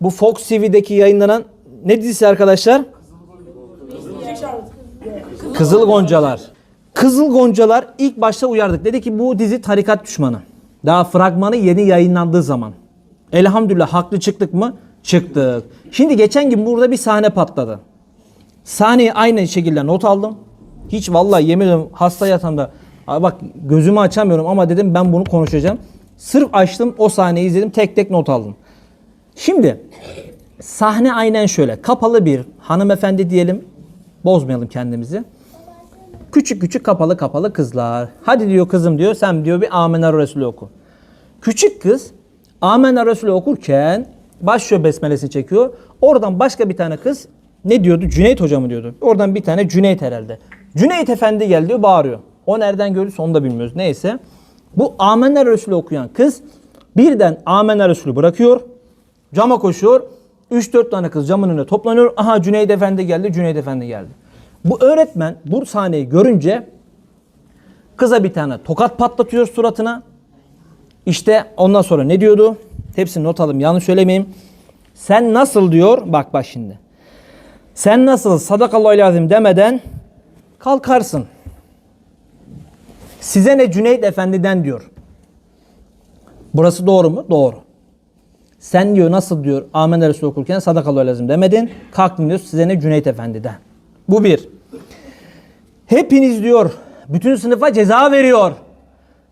Bu Fox TV'deki yayınlanan ne dizisi arkadaşlar? Kızıl Goncalar. Kızıl Goncalar ilk başta uyardık. Dedi ki bu dizi tarikat düşmanı. Daha fragmanı yeni yayınlandığı zaman. Elhamdülillah haklı çıktık mı? Çıktık. Şimdi geçen gün burada bir sahne patladı. Sahneyi aynı şekilde not aldım. Hiç vallahi yemin ediyorum hasta yatağımda "Abi bak gözümü açamıyorum ama dedim ben bunu konuşacağım. Sırf açtım o sahneyi izledim tek tek not aldım. Şimdi sahne aynen şöyle. Kapalı bir hanımefendi diyelim. Bozmayalım kendimizi. Küçük küçük kapalı kapalı kızlar. Hadi diyor kızım diyor sen diyor bir Amenna Resulü oku. Küçük kız Amenna Resulü okurken başlıyor besmelesi çekiyor. Oradan başka bir tane kız ne diyordu? Cüneyt Hoca mı diyordu? Oradan bir tane Cüneyt herhalde. Cüneyt Efendi gel diyor bağırıyor. O nereden görürse onu da bilmiyoruz. Neyse. Bu Amenna Resulü okuyan kız birden Amenna Resulü bırakıyor. Cama koşuyor. 3-4 tane kız camın önüne toplanıyor. Aha Cüneyt Efendi geldi, Cüneyt Efendi geldi. Bu öğretmen bu sahneyi görünce kıza bir tane tokat patlatıyor suratına. İşte ondan sonra ne diyordu? Hepsini not alalım yanlış söylemeyeyim. Sen nasıl diyor? Bak bak şimdi. Sen nasıl sadakallahu azim demeden kalkarsın. Size ne Cüneyt Efendi'den diyor. Burası doğru mu? Doğru. Sen diyor nasıl diyor Amen Resulü okurken sadakallahu lazım demedin. Kalktın diyor size ne Cüneyt Efendi'den. Bu bir. Hepiniz diyor bütün sınıfa ceza veriyor.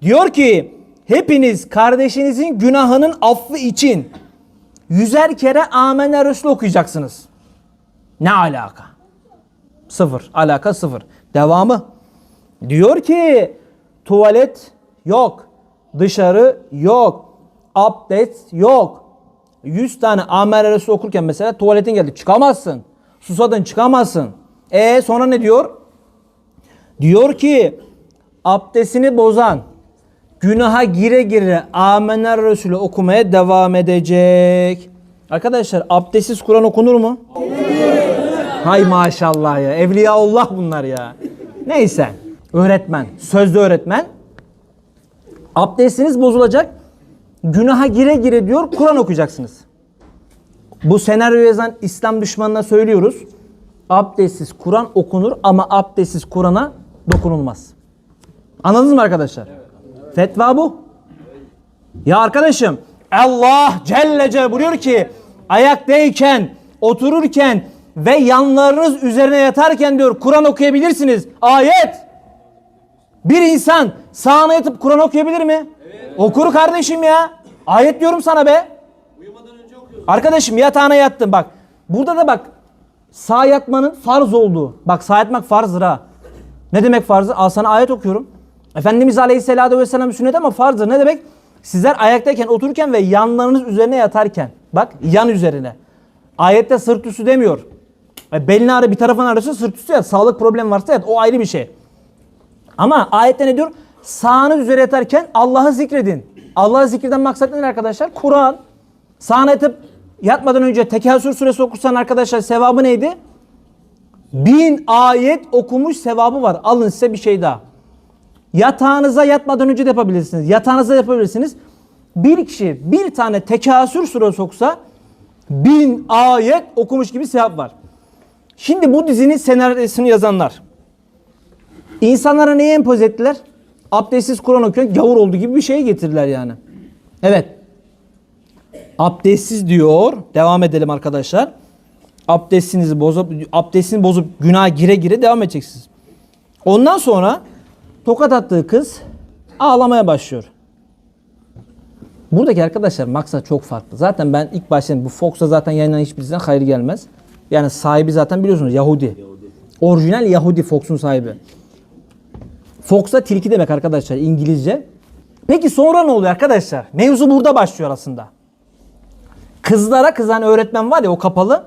Diyor ki hepiniz kardeşinizin günahının affı için yüzer kere Amen Resulü okuyacaksınız. Ne alaka? Sıfır. Alaka sıfır. Devamı. Diyor ki tuvalet yok. Dışarı yok. Abdest yok. 100 tane Amer Resulü okurken mesela tuvaletin geldi. Çıkamazsın. Susadın çıkamazsın. E sonra ne diyor? Diyor ki abdestini bozan günaha gire gire Amener Resulü okumaya devam edecek. Arkadaşlar abdestsiz Kur'an okunur mu? Hay maşallah ya. Evliyaullah bunlar ya. Neyse. Öğretmen. Sözlü öğretmen. Abdestiniz bozulacak. Günaha gire gire diyor Kur'an okuyacaksınız. Bu senaryo yazan İslam düşmanına söylüyoruz. Abdestsiz Kur'an okunur ama abdestsiz Kur'an'a dokunulmaz. Anladınız mı arkadaşlar? Fetva bu. Ya arkadaşım Allah Celle Celle buyuruyor ki ayaktayken, otururken ve yanlarınız üzerine yatarken diyor Kur'an okuyabilirsiniz. Ayet. Bir insan sağına yatıp Kur'an okuyabilir mi? Okur kardeşim ya. Ayet diyorum sana be. Arkadaşım yatağına yattın bak. Burada da bak sağ yatmanın farz olduğu. Bak sağ yatmak farzdır ha. Ne demek farzı? Al sana ayet okuyorum. Efendimiz Aleyhisselatü Vesselam sünnet ama farzdır. Ne demek? Sizler ayaktayken, otururken ve yanlarınız üzerine yatarken. Bak yan üzerine. Ayette sırt üstü demiyor. E, belini ağrı bir tarafın ağrısı sırt üstü yat. Sağlık problemi varsa yat. O ayrı bir şey. Ama ayette ne diyor? Sağınız üzere yatarken Allah'ı zikredin. Allah'ı zikreden maksat nedir arkadaşlar? Kur'an. Sağına yatıp yatmadan önce Tekasür suresi okursan arkadaşlar sevabı neydi? Bin ayet okumuş sevabı var. Alın size bir şey daha. Yatağınıza yatmadan önce de yapabilirsiniz. Yatağınıza yapabilirsiniz. Bir kişi bir tane Tekasür suresi okusa bin ayet okumuş gibi sevap var. Şimdi bu dizinin senaryosunu yazanlar İnsanlara neyi empoze ettiler? Abdestsiz Kur'an okuyan gavur olduğu gibi bir şeye getirdiler yani. Evet. Abdestsiz diyor. Devam edelim arkadaşlar. Abdestinizi bozup abdestini bozup günah gire gire devam edeceksiniz. Ondan sonra tokat attığı kız ağlamaya başlıyor. Buradaki arkadaşlar maksat çok farklı. Zaten ben ilk başta bu Fox'a zaten yayınlanan hiçbirisinden hayır gelmez. Yani sahibi zaten biliyorsunuz Yahudi. Orijinal Yahudi Fox'un sahibi. Fox'a tilki demek arkadaşlar İngilizce. Peki sonra ne oluyor arkadaşlar? Mevzu burada başlıyor aslında. Kızlara kızan öğretmen var ya o kapalı.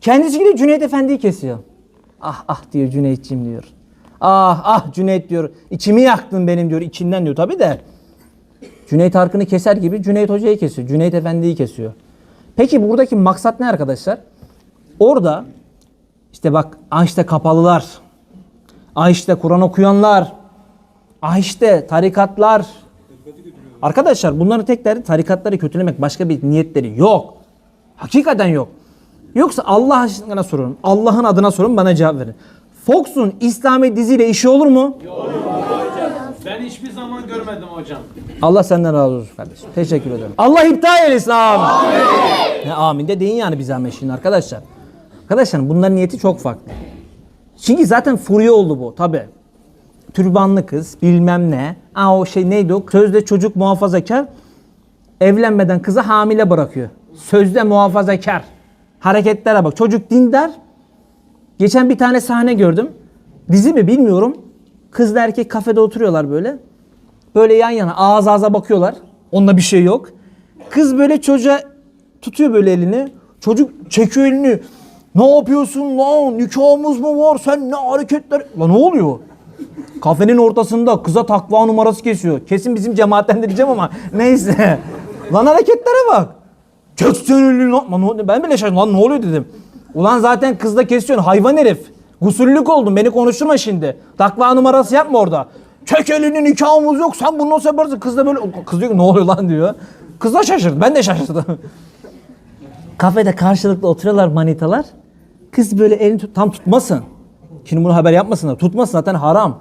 Kendisi gidiyor Cüneyt Efendi'yi kesiyor. Ah ah diyor Cüneyt'ciğim diyor. Ah ah Cüneyt diyor. İçimi yaktın benim diyor. içinden diyor tabi de. Cüneyt Arkın'ı keser gibi Cüneyt Hoca'yı kesiyor. Cüneyt Efendi'yi kesiyor. Peki buradaki maksat ne arkadaşlar? Orada işte bak işte kapalılar. İşte Kur'an okuyanlar. Ah işte tarikatlar. Arkadaşlar bunların tek derdi tarikatları kötülemek. Başka bir niyetleri yok. Hakikaten yok. Yoksa Allah aşkına sorun. Allah'ın adına sorun bana cevap verin. Fox'un İslami diziyle işi olur mu? Ben hiçbir zaman görmedim hocam. Allah senden razı olsun kardeşim. Teşekkür ederim. Allah iptal eylesin amin. Amin. amin de deyin yani bir zahmet şimdi arkadaşlar. Arkadaşlar bunların niyeti çok farklı. Çünkü zaten furya oldu bu tabi. Türbanlı kız bilmem ne. Aa o şey neydi o? Sözde çocuk muhafazakar. Evlenmeden kızı hamile bırakıyor. Sözde muhafazakar. Hareketlere bak. Çocuk dindar. Geçen bir tane sahne gördüm. Dizi mi bilmiyorum. Kızla erkek kafede oturuyorlar böyle. Böyle yan yana ağız ağza bakıyorlar. Onda bir şey yok. Kız böyle çocuğa tutuyor böyle elini. Çocuk çekiyor elini. Ne yapıyorsun lan? Nikahımız mı var? Sen ne hareketler? Lan ne oluyor? Kafenin ortasında kıza takva numarası kesiyor. Kesin bizim cemaatten de diyeceğim ama neyse. lan hareketlere bak. Sen elini lan. Ben bile şaşırdım. Lan ne oluyor dedim. Ulan zaten kızla kesiyorsun hayvan herif. Gusüllük oldun beni konuşturma şimdi. Takva numarası yapma orada. Çek elini nikahımız yok sen bunu nasıl yaparsın? Kız da böyle kız diyor ki ne oluyor lan diyor. Kız da şaşırdı ben de şaşırdım. Kafede karşılıklı oturuyorlar manitalar. Kız böyle elini tut, tam tutmasın. Şimdi bunu haber yapmasınlar. Tutmasın zaten haram.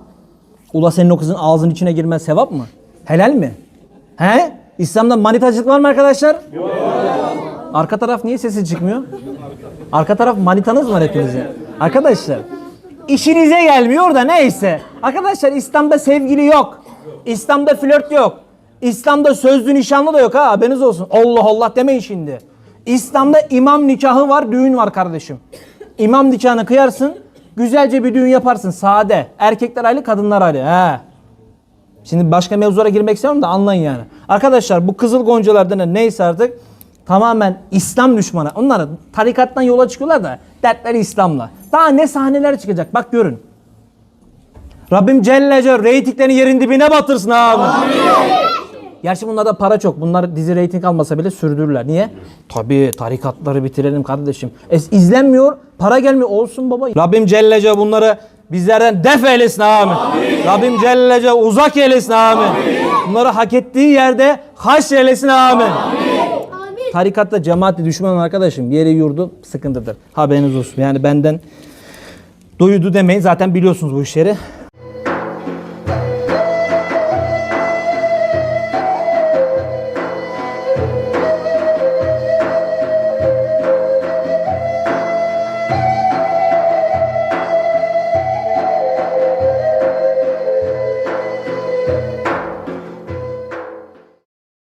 Ula senin o kızın ağzının içine girmez sevap mı? Helal mi? He? İslam'da manitacılık var mı arkadaşlar? Yok. Arka taraf niye sesi çıkmıyor? Arka taraf manitanız var hepinizin? Arkadaşlar işinize gelmiyor da neyse. Arkadaşlar İslam'da sevgili yok. İslam'da flört yok. İslam'da sözlü nişanlı da yok ha haberiniz olsun. Allah Allah demeyin şimdi. İslam'da imam nikahı var, düğün var kardeşim. İmam nikahını kıyarsın, güzelce bir düğün yaparsın sade. Erkekler ayrı, kadınlar ayrı. He. Şimdi başka mevzulara girmek istemiyorum da anlayın yani. Arkadaşlar bu kızıl goncalardan ne- neyse artık tamamen İslam düşmanı. Onlar tarikattan yola çıkıyorlar da dertleri İslam'la. Daha ne sahneler çıkacak bak görün. Rabbim Celle Celle reytinglerini yerin dibine batırsın abi. Gerçi bunlarda para çok. Bunlar dizi reyting almasa bile sürdürürler. Niye? Tabii tarikatları bitirelim kardeşim. Es izlenmiyor, para gelmiyor. Olsun baba. Rabbim Celle Celle bunları bizlerden def eylesin amin. Rabbim Celle Celle uzak eylesin amin. Bunları hak ettiği yerde haş eylesin amin. Tarikatta cemaatli düşman arkadaşım. Yeri yurdu sıkıntıdır. Haberiniz olsun. Yani benden duydu demeyin. Zaten biliyorsunuz bu işleri.